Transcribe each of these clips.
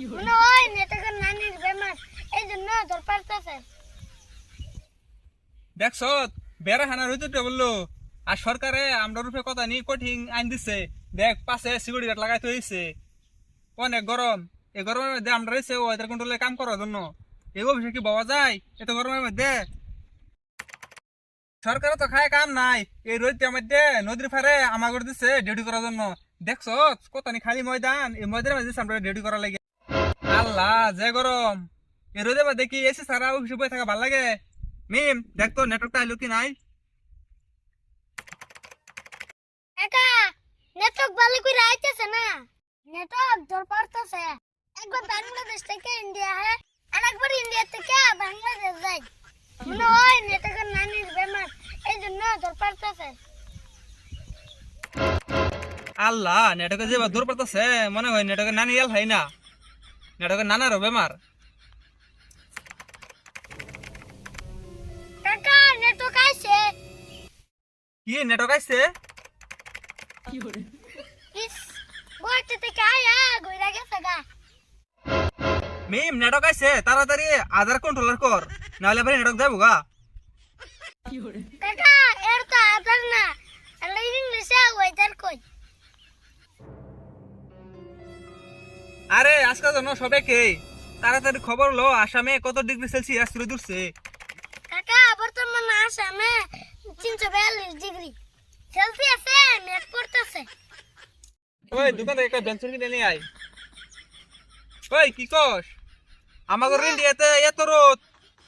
মনে হয় নেতাকার নানির বেমার। এই জন্য তোর পারতেছে। দেখছ বেড়া হানা রইতে বলল আর সরকারে আমরা রূপে কথা নি কঠিন আইন দিচ্ছে দেখ পাশে সিকিউরিটি গার্ড লাগাইতে হয়েছে অনেক গরম। এই গরমের মধ্যে আমরা রয়েছে ওয়েদার কন্ট্রোলে কাম করার জন্য। এই অফিসে কি পাওয়া যায়? এত গরমের মধ্যে। সরকারও তো খায় কাম নাই। এই রোদটার মধ্যে নদীর ফারে আমাগর দিচ্ছে ডিউটি করার জন্য। দেখছ কত নি খালি ময়দান। এই ময়দানের মধ্যে আমরা ডিউটি করার লাগে। আল্লাহ যে গরম। রোদের মধ্যে কি এসি সারা অফিসে বসে থাকা ভালো লাগে। মিম দেখ তো নেটওয়ার্কটা আইলো কি নাই? একা নেটওয়ার্ক ভালো করে আইতেছে না। নেটওয়ার্ক তোর পারতেছে একবার বাংলাদেশ থেকে ইন্ডিয়া হয় আর একবার ইন্ডিয়া থেকে বাংলাদেশ যায় মনে হয় নেতাকার নানির বেমার এই জন্য তোর পারতেছে আল্লাহ নেটওয়ার্কে যে দূর পড়তেছে মনে হয় নেটওয়ার্কে নানি এল হয় না। নেটওয়ার্কে নানারও বেমার। কাকা নেটওয়ার্ক আইছে। কি নেটওয়ার্ক আইছে? ইস গুয়াহাটি থেকে আয়া ঘুরে গেছে গা। মিম নেটওয়ার্ক আইছে তাড়াতাড়ি আধার কন্ট্রোলার কর নাহলে ভাই নেটওয়ার্ক যাব গা। কাকা এর আরে আজকাল জন্য সবে কে? তাড়াতাড়ি খবর লো আসামে কত ডিগ্রি সেলসিয়াস তুলে দূরছে কাকা বর্তমানে আসামে তিনশো বিয়াল্লিশ ডিগ্রি। সেলসিয়াসে মেঘ পড়তেছে। ওই দোকান থেকে একটা বেঞ্চন কিনে নিয়ে আয়। ওই কি কস? আমাদের ইন্ডিয়াতে এত রোদ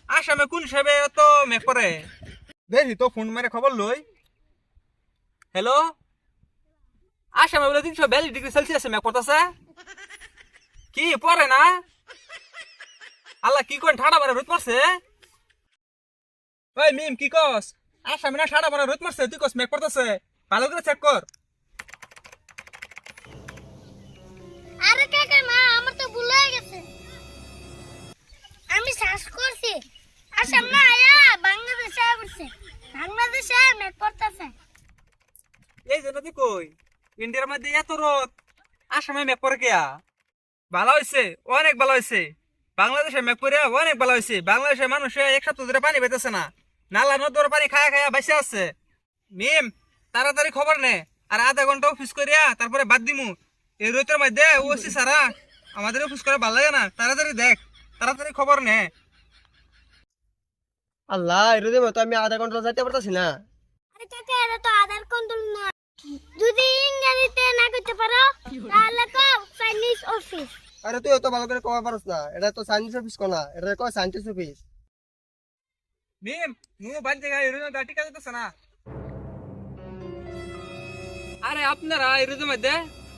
আসামে কোন হিসাবে এত মেঘ পড়ে? দেখি তো ফোন মেরে খবর লই। হ্যালো আসামে বলে তিনশো বিয়াল্লিশ ডিগ্রি সেলসিয়াসে মেঘ পড়তেছে। কি পরে না? আল্লাহ কি কোন ঠাডা মারে রোদ মারছে? ওই মিম কি কস? আসামে না ঠাডা মারে রোদ মারছে? তুই কস মেঘ পড়তেছে? ভালো করে চেক কর। আরে কাকা না আমার তো ভুল হয়ে গেছে। আমি শ্বাস করছি। আসাম না আয়া বাংলাদেশে বাংলাদেশে মেঘ পড়তেছে। এই জন্য তুই কই? ইন্ডিয়ার মধ্যে এত রোদ আসামে মেঘ পরে কেয়া ভালো হয়েছে অনেক ভালো হয়েছে বাংলাদেশে মেঘ পরে অনেক ভালো হয়েছে বাংলাদেশের মানুষে এক সপ্তাহ ধরে পানি পেতেছে না। নালা নদর পানি খায়া খায়া বেঁচে আছে। মিম তাড়াতাড়ি খবর নে আর আধা ঘণ্টা অফিস করিয়া তারপরে বাদ দিমু। এই রোদের মধ্যে ওসি সারা আমাদের অফিস করে ভালো লাগে না। তাড়াতাড়ি দেখ তাড়াতাড়ি খবর নে। আল্লাহ এর মতো আমি আধা ঘণ্টা যাইতে পারতাছি না। আরে কাকা এটা তো আধার কন্ট্রোল না যদি ইংরেজিতে না করতে পারো তাহলে তো চাইনিজ অফিস আরে তুই তো ভালো করে কবা পারস না। এটা তো সায়েন্স অফিস কোনা। এটা কয় সায়েন্টিস্ট অফিস মিম নু বাদ জায়গা এই রোদের টিকা দিতেছে না। আরে আপনারা এই মধ্যে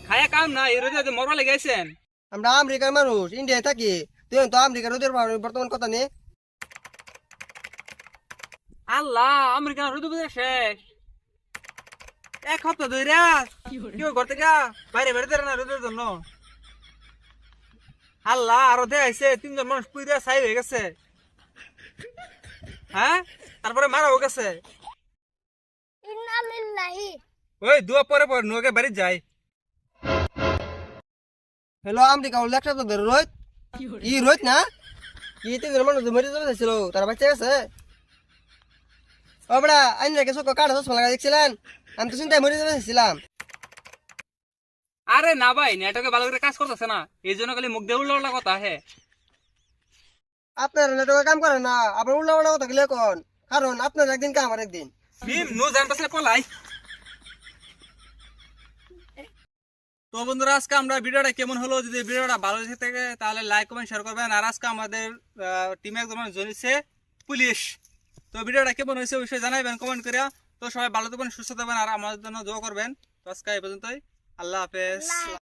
খায়া কাম না এই রোদের মধ্যে মরবা লেগেছেন আমরা আমেরিকার মানুষ ইন্ডিয়ায় থাকি। তুই তো আমেরিকার ওদের বর্তমান কথা নেই আল্লাহ আমেরিকান রোদ বুঝে শেষ। এক সপ্তাহ ধরে কেউ ঘর থেকে বাইরে বেরোতে না রোদের জন্য। আল্লাহ আরও দেখাইছে তিনজন মানুষ পুইরা ছাই হয়ে গেছে। হ্যাঁ? তারপরে মারা হয়ে গেছে ওই দুয়া পরে পরে নুকে বাড়ি যায় হ্যালো আমেরিকা বলে একটা তো ধরে রোহিত? ই রোহিত না? কি তিনজন মানুষ মরে যাবে ছিল তারা বাচ্চা গেছে। ও বড়া আইন রেখে চোখ কাটা চশমা লাগা দেখছিলেন? আমি তো চিন্তায় মরে যাবে ছিলাম আরে না ভাই নেটকে ভালো করে কাজ করতেছে না। এই জন্য খালি মুখ দিয়ে উল্লা উল্লা কথা হে। আপনার নেটওয়ার্কে কাম করে না আপনার উল্টা উল্টা কথা গেলে কোন? কারণ আপনার একদিন কা আমার একদিন ভীম নু জানতেছে পলাই। তো বন্ধুরা আজকে আমরা ভিডিওটা কেমন হলো? যদি ভিডিওটা ভালো লেগে থাকে তাহলে লাইক কমেন্ট শেয়ার করবেন। আর আজকে আমাদের টিমে একজন জড়িয়েছে পুলিশ। তো ভিডিওটা কেমন হয়েছে অবশ্যই জানাবেন কমেন্ট করে তো সবাই ভালো থাকবেন সুস্থ থাকবেন আর আমাদের জন্য দোয়া করবেন। তো আজকে এই পর্যন্তই। আল্লাহ হাফেজ।